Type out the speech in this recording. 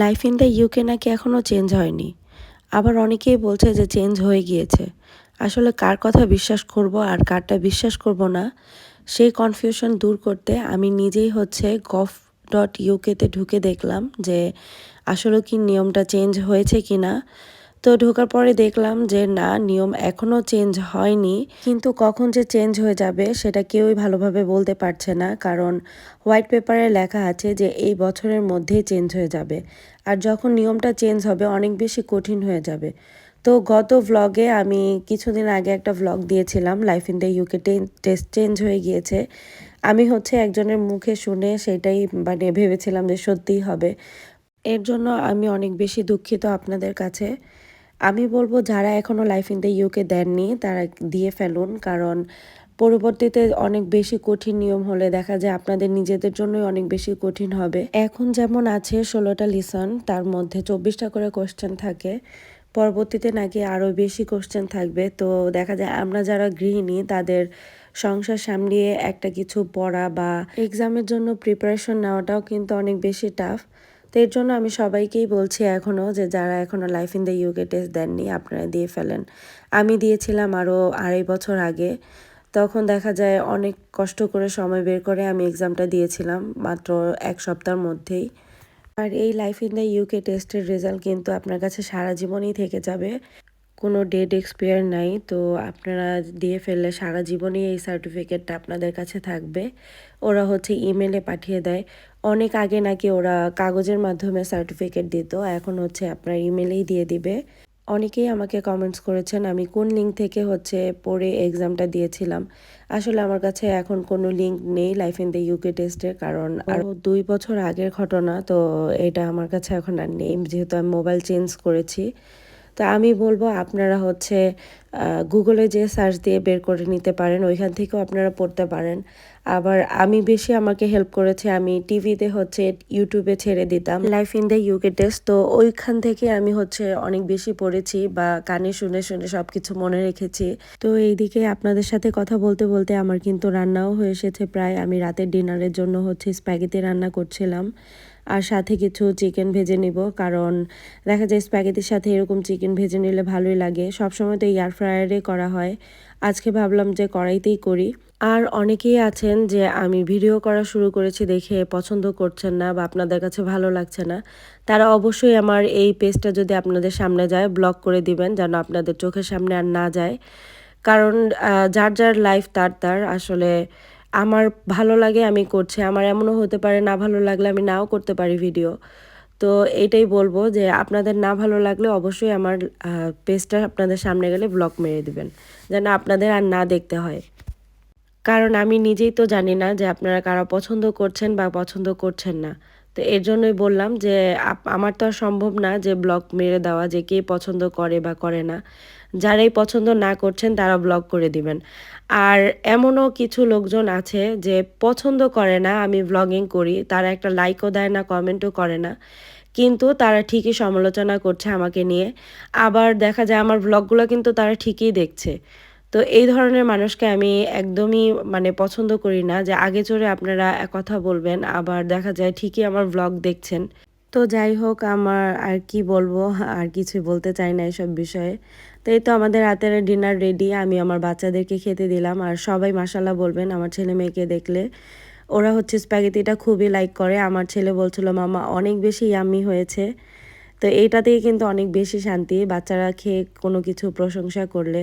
Life in the UK নাকি এখনও change হয়নি? আবার অনেকেই বলছে যে চেঞ্জ হয়ে গিয়েছে। আসলে কার কথা বিশ্বাস করব আর কারটা বিশ্বাস করব না, সেই কনফিউশন দূর করতে আমি নিজেই হচ্ছে গফ ডট ইউকেতে ঢুকে দেখলাম যে আসলে কি নিয়মটা চেঞ্জ হয়েছে কি না তো ঢোকার পরে দেখলাম যে, না, নিয়ম এখনও চেঞ্জ হয়নি। কিন্তু কখন যে চেঞ্জ হয়ে যাবে সেটা কেউই ভালোভাবে বলতে পারছে না। কারণ হোয়াইট পেপারে লেখা আছে যে, এই বছরের মধ্যেই চেঞ্জ হয়ে যাবে। আর যখন নিয়মটা চেঞ্জ হবে, অনেক বেশি কঠিন হয়ে যাবে। তো গত ভ্লগে আমি কিছুদিন আগে একটা ভ্লগ দিয়েছিলাম life in the UK test change হয়ে গিয়েছে। আমি হচ্ছে একজনের মুখে শুনে সেটাই মানে ভেবেছিলাম যে সত্যিই হবে। এর জন্য আমি অনেক বেশি দুঃখিত আপনাদের কাছে। আমি বলব যারা এখনও লাইফ ইন দ্য ইউকে দেননি, তারা দিয়ে ফেলুন। কারণ পরবর্তীতে অনেক বেশি কঠিন নিয়ম হলে দেখা যায় আপনাদের নিজেদের জন্যই অনেক বেশি কঠিন হবে। এখন যেমন আছে ষোলোটা লিসন তার মধ্যে চব্বিশটা করে কোশ্চেন থাকে। পরবর্তীতে নাকি আরও বেশি কোশ্চেন থাকবে। তো দেখা যায় আমরা যারা গৃহিণী, তাদের সংসার সামলিয়ে একটা কিছু পড়া বা এক্সামের জন্য প্রিপারেশন নেওয়াটাও কিন্তু অনেক বেশি টাফ তো এর জন্য আমি সবাইকেই বলছি এখনও যে যারা এখনও life in the UK test দেননি, আপনারা দিয়ে ফেলেন। আমি দিয়েছিলাম আরও আড়াই বছর আগে। তখন দেখা যায় অনেক কষ্ট করে সময় বের করে আমি এক্সামটা দিয়েছিলাম মাত্র এক সপ্তাহের মধ্যেই। আর এই লাইফ ইন দ্য ইউকে টেস্টের রেজাল্ট কিন্তু আপনার কাছে সারা জীবনই থেকে যাবে। কোনো ডেট এক্সপায়ার নাই, তো আপনারা দিয়ে ফেললে সারা জীবনই এই সার্টিফিকেটটা আপনাদের কাছে থাকবে। ওরা হচ্ছে ইমেলে পাঠিয়ে দেয়। অনেক আগে নাকি ওরা কাগজের মাধ্যমে সার্টিফিকেট দিত, এখন হচ্ছে আপনার ইমেলেই দিয়ে দিবে। অনেকেই আমাকে কমেন্টস করেছেন, আমি কোন লিঙ্ক থেকে হচ্ছে পড়ে এক্সামটা দিয়েছিলাম। আসলে আমার কাছে এখন কোনো লিঙ্ক নেই লাইফ ইন দ্য ইউকে টেস্টের কারণ আরও দুই বছর আগের ঘটনা, তো এটা আমার কাছে এখন আর নেই। যেহেতু আমি মোবাইল চেঞ্জ করেছি তো আমি বলব আপনারা হচ্ছে গুগলে যে সার্চ দিয়ে বের করে নিতে পারেন, ওইখান থেকেও আপনারা পড়তে পারেন। আবার আমি বেশি আমাকে হেল্প করেছে, আমি টিভিতে হচ্ছে ইউটিউবে ছেড়ে দিতাম। Life in the UK test তো ওইখান থেকে আমি হচ্ছে অনেক বেশি পড়েছি বা কানে শুনে শুনে সব কিছু মনে রেখেছি। তো এইদিকে আপনাদের সাথে কথা বলতে বলতে আমার কিন্তু রান্নাও হয়ে এসেছে প্রায়। আমি রাতের ডিনারের জন্য হচ্ছে স্প্যাগেতি রান্না করছিলাম। আর সাথে কিছু চিকেন ভেজে নিব। কারণ দেখা যায় স্প্যাগেতির সাথে এরকম চিকেন ভেজে নিলে ভালোই লাগে। সবসময় তো এয়ার ফ্রায়ারে করা হয়। আজকে ভাবলাম যে কড়াইতেই করি। আর অনেকেই আছেন যে আমি ভিডিও করা শুরু করেছি দেখে পছন্দ করছেন না বা আপনাদের কাছে ভালো লাগছে না। তারা অবশ্যই আমার এই পেজটা যদি আপনাদের সামনে যায় ব্লক করে দিবেন যেন আপনাদের চোখের সামনে আর না যায়। কারণ যার যার লাইফ তার তার। আসলে আমার ভালো লাগে, আমি করছি। আমার এমনও হতে পারে না ভালো লাগলে আমি নাও করতে পারি ভিডিও তো এটাই বলব যে আপনাদের না ভালো লাগলে অবশ্যই আমার পেজটা আপনাদের সামনে গেলে ব্লক মেরে দেবেন, যেন আপনাদের আর না দেখতে হয়। কারণ আমি নিজেই তো জানি না যে আপনারা কারা পছন্দ করছেন বা পছন্দ করছেন না। তো এর জন্যই বললাম যে আমার তো আর সম্ভব না যে ব্লগ মেরে দেওয়া, যে কে পছন্দ করে বা করে না। যারাই পছন্দ না করছেন, তারা ব্লগ করে দিবেন। আর এমনও কিছু লোকজন আছে যে পছন্দ করে না আমি ব্লগিং করি, তারা একটা লাইকও দেয় না কমেন্টও করে না। কিন্তু তারা ঠিকই সমালোচনা করছে আমাকে নিয়ে। আবার দেখা যায় আমার ব্লগগুলো কিন্তু তারা ঠিকই দেখছে। তো এই ধরনের মানুষকে আমি একদমই মানে পছন্দ করি না যে আগে চড়ে আপনারা কথা বলবেন, আবার দেখা যায় ঠিকই আমার ব্লগ দেখছেন। তো যাই হোক, আমার আর কি বলব, আর কিছু বলতে চাই না এসব বিষয়ে। তো এই তো আমাদের রাতের ডিনার রেডি আমি আমার বাচ্চাদেরকে খেতে দিলাম। আর সবাই মাসাল্লাহ বলবেন আমার ছেলে মেয়েকে দেখলে। ওরা হচ্ছে স্প্যাগেটিটা খুবই লাইক করে। আমার ছেলে বলছিল, মামা, অনেক বেশি ইয়াম্মি হয়েছে। তো এইটাতেই কিন্তু অনেক বেশি শান্তি, বাচ্চারা খেয়ে কোনো কিছু প্রশংসা করলে।